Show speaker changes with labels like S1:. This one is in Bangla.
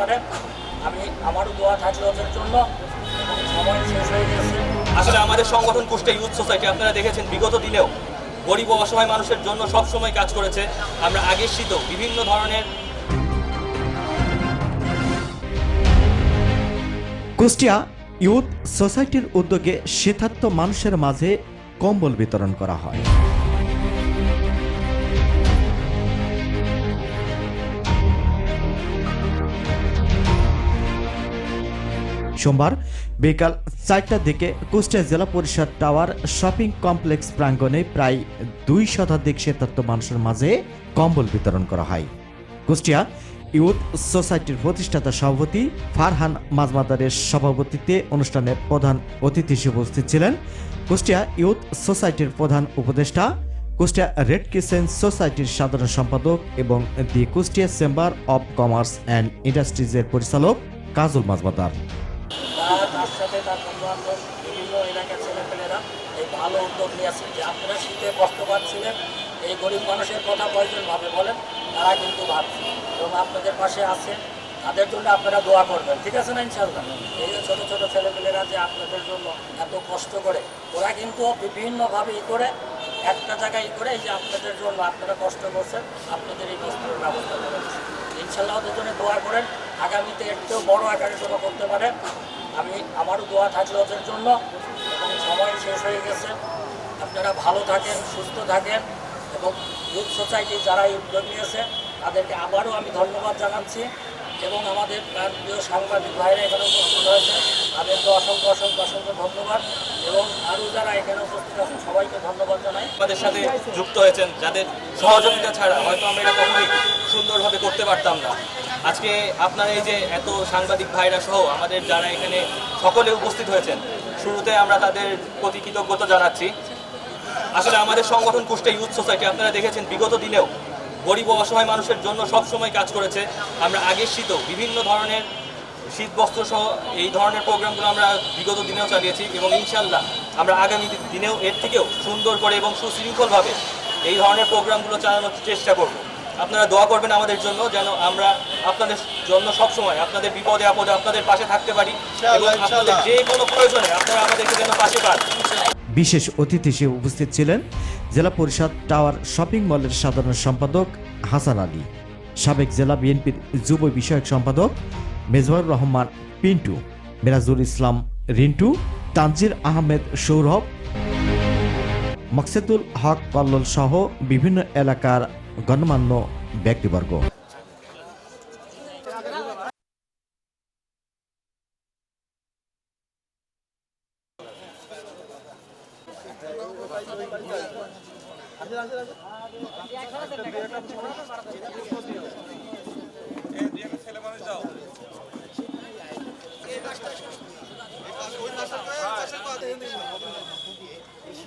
S1: পারে। আমি আমারও দোয়া থাকল ওদের জন্য। সময় শেষ হয়ে গেছে।
S2: আসলে আমাদের সংগঠন কুষ্টিয়া ইউথ সোসাইটি আপনারা দেখেছেন বিগত দিনেও গরিব ও অসহায় মানুষের জন্য সব সময় কাজ করেছে। আমরা আগের শীতেও বিভিন্ন ধরনের
S3: কুষ্টিয়া ইউথ সোসাইটির উদ্যোগে শীতার্থ মানুষের মাঝে কম্বল বিতরণ করা হয়। সোমবার বিকাল চারটার দিকে কুষ্টিয়া জেলা পরিষদ টাওয়ার শপিং কমপ্লেক্স প্রাঙ্গণে প্রায় দুই শতাধিক শীতার্থ মানুষের মাঝে কম্বল বিতরণ করা হয়। কুষ্টিয়া ইউথ সোসাইটির প্রতিষ্ঠাতা সভাপতি ফারহান মাজমাদারের সভাপতিত্বে অনুষ্ঠানের প্রধান অতিথি হিসেবে উপস্থিত ছিলেন কুষ্টিয়া ইউথ সোসাইটির প্রধান উপদেষ্টা, কুষ্টিয়া রেড কিসেন সোসাইটির সাধারণ সম্পাদক এবং the Kushtia Chamber of Commerce and ইন্ডাস্ট্রিজের পরিচালক কাজল মাজমাদার
S1: তারা তার সাথে তার বন্ধু বান্ধব বিভিন্ন এলাকার ছেলেপেলেরা এই ভালো উদ্যোগ নিয়েছে যে আপনারা শীতে কষ্ট পাচ্ছিলেন এই গরিব মানুষের কথা কয়জন ভাবে বলেন, তারা কিন্তু ভাবছে। এবং আপনাদের পাশে আছে তাদের জন্য আপনারা দোয়া করবেন, ঠিক আছে না ইনশাল্লাহ এই যে ছোটো ছোটো ছেলেপেলেরা যে আপনাদের জন্য এত কষ্ট করে, ওরা কিন্তু বিভিন্নভাবে ই করে, একটা জায়গায় ই করে, এই যে আপনাদের জন্য আপনারা কষ্ট করছেন, আপনাদের এই বস্তুর ব্যবস্থা করেছে ইনশাল্লাহ ওদের জন্য দোয়া করেন, আগামীতে চেয়েও বড় আকারে জন্য করতে পারে আমি, আমারও দোয়া থাকল ওদের জন্য। সময় শেষ হয়ে গেছে। আপনারা ভালো থাকেন, সুস্থ থাকেন এবং ইউথ সোসাইটি যারা এই উদ্যোগ নিয়েছে, তাদেরকে আবারও আমি ধন্যবাদ জানাচ্ছি এবং আমাদের প্রিয় সাংবাদিক ভাইরা এখানে উপস্থিত হয়েছে, তাদেরকে অসংখ্য অসংখ্য অসংখ্য ধন্যবাদ এবং আরও যারা এখানে উপস্থিত আছেন, সবাইকে ধন্যবাদ জানাই।
S2: আমাদের সাথে যুক্ত হয়েছেন, যাদের সহযোগিতা ছাড়া হয়তো আমরা এটা কখনোই সুন্দরভাবে করতে পারতাম না। আজকে আপনারা এই যে এত সাংবাদিক ভাইরা সহ আমাদের যারা এখানে সকলে উপস্থিত হয়েছেন শুরুতে আমরা তাদের প্রতি কৃতজ্ঞতা জানাচ্ছি। আসলে আমাদের সংগঠন কুষ্টিয়া ইউথ সোসাইটি আপনারা দেখেছেন, বিগত দিনেও গরিব অসহায় মানুষের জন্য সব সময় কাজ করেছে। আমরা আগের শীতেও বিভিন্ন ধরনের শীত বস্ত্র সহ এই ধরনের প্রোগ্রামগুলো আমরা বিগত দিনেও চালিয়েছি এবং ইনশাল্লাহ আমরা আগামী দিনেও এর থেকেও সুন্দর করে এবং সুশৃঙ্খলভাবে এই ধরনের প্রোগ্রামগুলো চালানোর চেষ্টা করব। আপনারা দোয়া করবেন আমাদের জন্য যেন আমরা আপনাদের জন্য সব সময় আপনাদের বিপদে আপদে আপনাদের পাশে থাকতে পারি এবং আপনাদের যে কোনো প্রয়োজনে আপনারা আমাদেরকে যেন পাশে পান।
S3: বিশেষ অতিথি হিসেবে উপস্থিত ছিলেন জেলা পরিষদ টাওয়ার শপিং মলের সাধারণ সম্পাদক হাসান আলী সাবেক জেলা বিএনপির যুব বিষয়ক সম্পাদক মেজবাউর রহমান পিন্টু মিরাজুল ইসলাম রিন্টু তানজির আহমেদ সৌরভ মকসেদুল হক কল্লোল সহ বিভিন্ন এলাকার গণ্যমান্য ব্যক্তিবর্গ